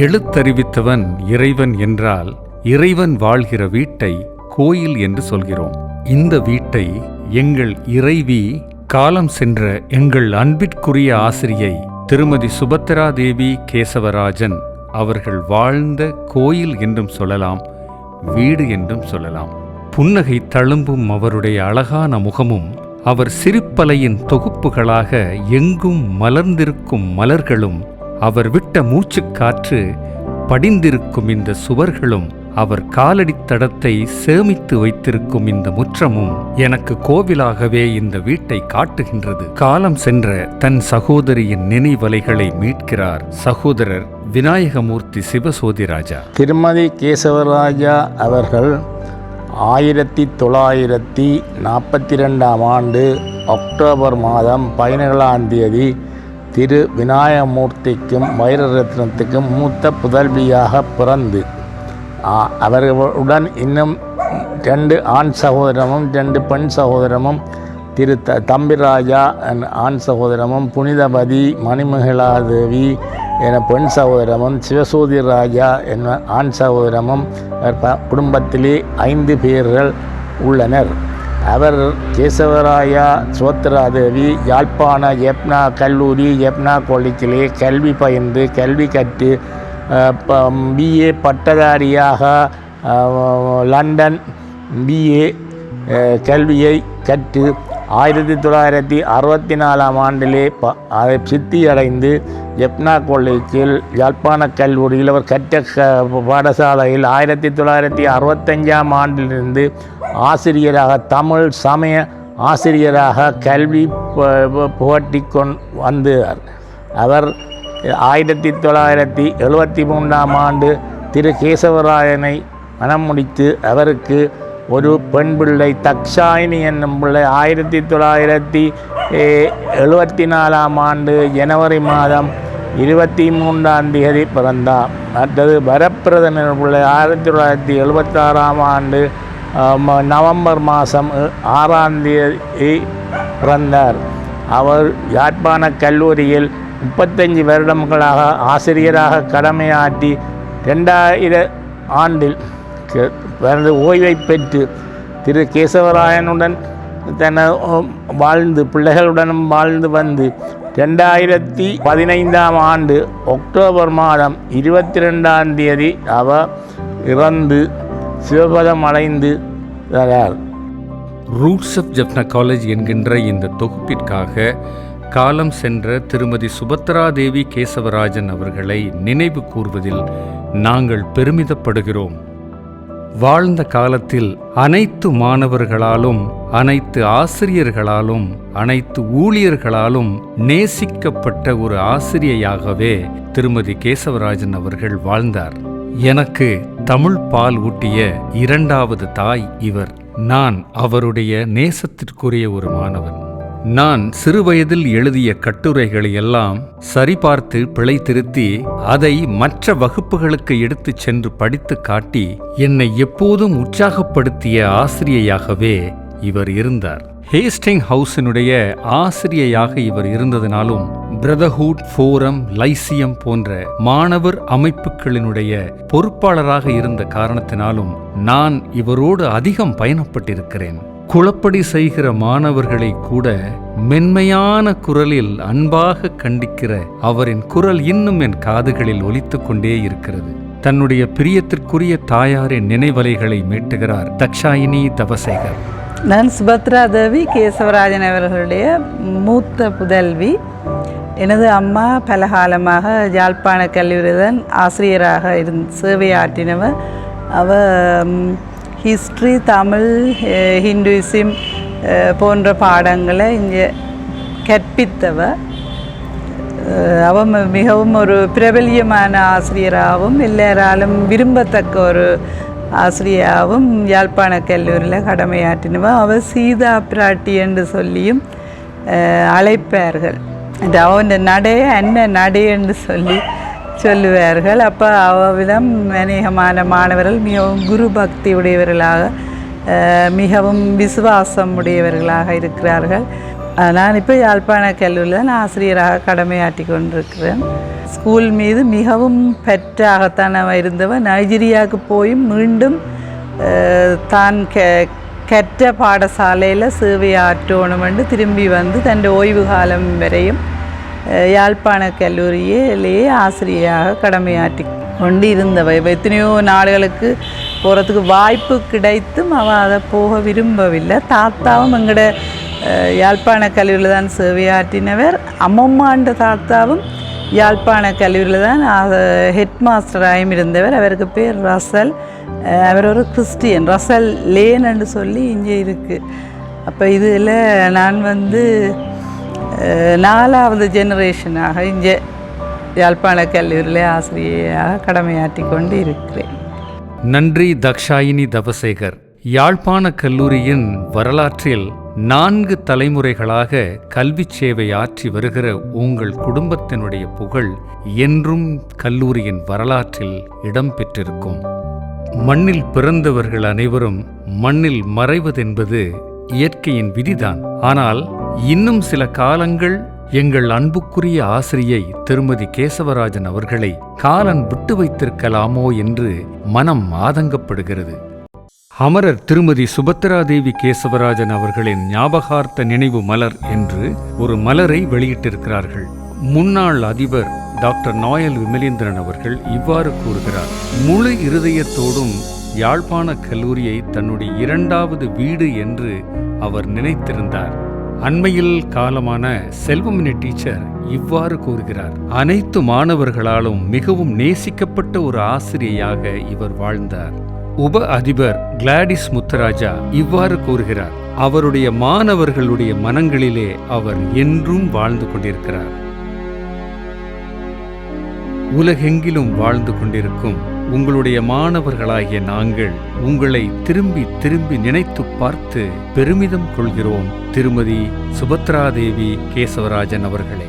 எழுத்தறிவித்தவன் இறைவன் என்றால் இறைவன் வாழ்கிற வீட்டை கோயில் என்று சொல்கிறோம். இந்த வீட்டை எங்கள் இறைவி காலம் சென்ற எங்கள் அன்பிற்குரிய ஆசிரியை திருமதி சுபத்ரா தேவி கேசவராஜன் அவர்கள் வாழ்ந்த கோயில் என்றும் சொல்லலாம் வீடு என்றும் சொல்லலாம். புன்னகை தழும்பும் அவருடைய அழகான முகமும் அவர் சிரிப்பலையின் தொகுப்புகளாக எங்கும் மலர்ந்திருக்கும் மலர்களும் அவர் விட்ட மூச்சுக்காற்று படிந்திருக்கும் இந்த சுவர்களும் அவர் காலடித் தடத்தை சேமித்து வைத்திருக்கும் இந்த முற்றமும் எனக்கு கோவிலாகவே இந்த வீட்டை காட்டுகின்றது. காலம் சென்ற தன் சகோதரியின் நினைவலைகளை மீட்கிறார் சகோதரர் விநாயகமூர்த்தி சிவசோதிராஜா. திருமதி கேசவராஜா அவர்கள் ஆயிரத்தி தொள்ளாயிரத்தி நாற்பத்தி ரெண்டாம் ஆண்டு அக்டோபர் மாதம் பதினேழாம் தேதி திரு விநாயகமூர்த்திக்கும் வைரரத்னத்துக்கும் மூத்த புதல்வியாக பிறந்து அவர்களுடன் இன்னும் ரெண்டு ஆண் சகோதரமும் ரெண்டு பெண் சகோதரமும் திரு த தம்பிராஜா என் ஆண் சகோதரமும் புனிதபதி மணிமகிழாதேவி என பெண் சகோதரமும் சிவசூதி ராஜா என ஆண் சகோதரமும் ப- குடும்பத்திலே ஐந்து பேர்கள் உள்ளனர். அவர் கேசவராயா சோத்ராதேவி யாழ்ப்பாண எப்னா கல்லூரி எப்னா காலேஜிலே கல்வி பயின்று கல்வி கற்று பிஏ பட்டதாரியாக லண்டன் பிஏ கல்வியை கற்று ஆயிரத்தி தொள்ளாயிரத்தி அறுபத்தி நாலாம் ஆண்டிலே ப அதை சித்தியடைந்து எப்னா காலேஜில் யாழ்ப்பாண கல்லூரியில் அவர் கற்ற க பாடசாலையில் ஆயிரத்தி தொள்ளாயிரத்தி அறுபத்தஞ்சாம் ஆண்டிலிருந்து ஆசிரியராக தமிழ் சமய ஆசிரியராக கல்வி புகட்டி கொண் வந்தார். அவர் ஆயிரத்தி தொள்ளாயிரத்தி எழுபத்தி மூன்றாம் ஆண்டு திரு. கேசவராயனை மனம் முடித்து அவருக்கு ஒரு பெண் பிள்ளை தக்ஷாயினி என்னும் பிள்ளை ஆயிரத்தி தொள்ளாயிரத்தி எழுபத்தி நாலாம் ஆண்டு ஜனவரி மாதம் இருபத்தி மூன்றாம் தேதி பிறந்தார். அடுத்தது வரப்பிரதன் பிள்ளை ஆயிரத்தி தொள்ளாயிரத்தி எழுபத்தாறாம் ஆண்டு நவம்பர் மாதம் ஆறாம் தேதி பிறந்தார். அவர் யாழ்ப்பாண கல்லூரியில் முப்பத்தஞ்சு வருடங்களாக ஆசிரியராக கடமையாற்றி ரெண்டாயிர ஆண்டில் கே- பிறந்து ஓய்வை பெற்று திரு கேசவராயனுடன் தன வாழ்ந்து பிள்ளைகளுடனும் வாழ்ந்து வந்து ரெண்டாயிரத்தி பதினைந்தாம் ஆண்டு அக்டோபர் மாதம் இருபத்தி ரெண்டாம் தேதி அவர் இறந்து சிவபதம் அடைந்து வரார். ரூட்ஸ் ஆஃப் ஜப்னா காலேஜ் என்கின்ற இந்த தொகுப்பிற்காக காலம் சென்ற திருமதி சுபத்ரா தேவி கேசவராஜன் அவர்களை நினைவு கூர்வதில் நாங்கள் பெருமிதப்படுகிறோம். வாழ்ந்த காலத்தில் அனைத்து மாணவர்களாலும் அனைத்து ஆசிரியர்களாலும் அனைத்து ஊழியர்களாலும் நேசிக்கப்பட்ட ஒரு ஆசிரியையாகவே திருமதி கேசவராஜன் அவர்கள் வாழ்ந்தார். எனக்கு தமிழ் பால் ஊட்டிய இரண்டாவது தாய் இவர். நான் அவருடைய நேசத்திற்குரிய ஒரு மாணவன். நான் சிறுவயதில் எழுதிய கட்டுரைகளை எல்லாம் சரிபார்த்து பிழை திருத்தி அதை மற்ற வகுப்புகளுக்கு எடுத்துச் சென்று படித்து காட்டி என்னை எப்போதும் உற்சாகப்படுத்திய ஆசிரியையாகவே இவர் இருந்தார். ஹேஸ்டிங் ஹவுஸினுடைய ஆசிரியையாக இவர் இருந்ததினாலும் பிரதர்ஹுட் ஃபோரம் லைசியம் போன்ற மாணவர் அமைப்புகளினுடைய பொறுப்பாளராக இருந்த காரணத்தினாலும் நான் இவரோடு அதிகம் பயணப்பட்டிருக்கிறேன். குளப்படி செய்கிற மாணவர்களை கூட மென்மையான குரலில் அன்பாக கண்டிக்கிற அவரின் குரல் இன்னும் என் காதுகளில் ஒலித்து கொண்டே இருக்கிறது. தன்னுடைய பிரியத்திற்குரிய தாயாரின் நினைவலைகளை மீட்டுகிறார் தக்ஷாயினி தவசேகர். நான் சுபத்ரா தேவி கேசவராஜன் அவர்களுடைய மூத்த புதல்வி. எனது அம்மா பல காலமாக யாழ்ப்பாண கல்லூரிதான் ஆசிரியராக இருந் சேவையாற்றினவர். அவ ஹிஸ்ட்ரி தமிழ் அஹ், போன்ற பாடங்களை இங்கே கற்பித்தவர். அவ மிகவும் ஒரு பிரபல்யமான ஆசிரியராகவும் எல்லாராலும் விரும்பத்தக்க ஒரு ஆசிரியராகவும் யாழ்ப்பாண கல்லூரியில் கடமையாற்றினவ அவ சீதா பிராட்டி என்று சொல்லியும் அழைப்பார்கள். இந்த அவன் நடைய என்ன நடை என்று சொல்லி சொல்லுவார்கள். அப்போ அவ்விதம் அநேகமான மாணவர்கள் மிகவும் குரு பக்தி உடையவர்களாக மிகவும் விசுவாசம் உடையவர்களாக இருக்கிறார்கள். நான் இப்போ யாழ்ப்பாண கல்லூரியில் தான் ஆசிரியராக கடமையாற்றி கொண்டிருக்கிறேன். ஸ்கூல் மீது மிகவும் பெற்றாகத்தான் அவன் இருந்தவன் நைஜீரியாவுக்கு போயும் மீண்டும் தான் கெ கற்ற பாடசாலையில் சேவையாற்றணும் என்று திரும்பி வந்து தன் ஓய்வு காலம் வரையும் யாழ்ப்பாண கல்லூரியிலேயே ஆசிரியராக கடமையாற்றி கொண்டு இருந்தவ எத்தனையோ நாடுகளுக்கு போகிறதுக்கு வாய்ப்பு கிடைத்தும் அவள் அதை போக விரும்பவில்லை. தாத்தாவும் எங்களோட யாழ்ப்பாண கல்லூரியில் தான் சேவையாற்றினவர். அம்மம்மாண்ட தாத்தாவும் யாழ்ப்பாண கல்லூரியில் தான் ஹெட் மாஸ்டராயும் இருந்தவர். அவருக்கு பேர் ரசல். அவர் ஒரு கிறிஸ்டியன். ரசல் லேன் என்று சொல்லி இங்கே இருக்குது அப்போ இதில் நான் வந்து நாலாவது ஜெனரேஷனாக இங்கே யாழ்ப்பாண கல்லூரியில் ஆசிரியராக கடமையாற்றி கொண்டு இருக்கிறேன் நன்றி தக்ஷாயினி தவசேகர். யாழ்ப்பாண கல்லூரியின் வரலாற்றில் நான்கு தலைமுறைகளாக கல்விச் சேவை ஆற்றி வருகிற உங்கள் குடும்பத்தினுடைய புகழ் என்றும் கல்லூரியின் வரலாற்றில் இடம்பெற்றிருக்கும். மண்ணில் பிறந்தவர்கள் அனைவரும் மண்ணில் மறைவதென்பது இயற்கையின் விதிதான். ஆனால் இன்னும் சில காலங்கள் எங்கள் அன்புக்குரிய ஆசிரியை திருமதி கேசவராஜன் அவர்களை காலன் விட்டு வைத்திருக்கலாமோ என்று மனம் ஆதங்கப்படுகிறது. அமரர் திருமதி சுபத்ராதேவி கேசவராஜன் அவர்களின் ஞாபகார்த்த நினைவு மலர் என்று ஒரு மலரை வெளியிட்டிருக்கிறார்கள். முன்னாள் அதிபர் டாக்டர் நாயல் விமலேந்திரன் அவர்கள் இவ்வாறு கூறுகிறார் முழு இருதயத்தோடும் யாழ்ப்பாண கல்லூரியை தன்னுடைய இரண்டாவது வீடு என்று அவர் நினைத்திருந்தார். அண்மையில் காலமான செல்வமணி டீச்சர் இவ்வாறு கூறுகிறார் அனைத்து மாணவர்களாலும் மிகவும் நேசிக்கப்பட்ட ஒரு ஆசிரியையாக இவர் வாழ்ந்தார். உப அதிபர் கிளாடிஸ் முத்தராஜா இவ்வாறு கூறுகிறார் அவருடைய மாணவர்களுடைய மனங்களிலே அவர் என்றும் வாழ்ந்து கொண்டிருக்கிறார். உலகெங்கிலும் வாழ்ந்து கொண்டிருக்கும் உங்களுடைய மாணவர்களாகிய நாங்கள் உங்களை திரும்பி திரும்பி நினைத்து பார்த்து பெருமிதம் கொள்கிறோம். திருமதி சுபத்ரா தேவி கேசவராஜன் அவர்களே.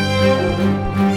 Música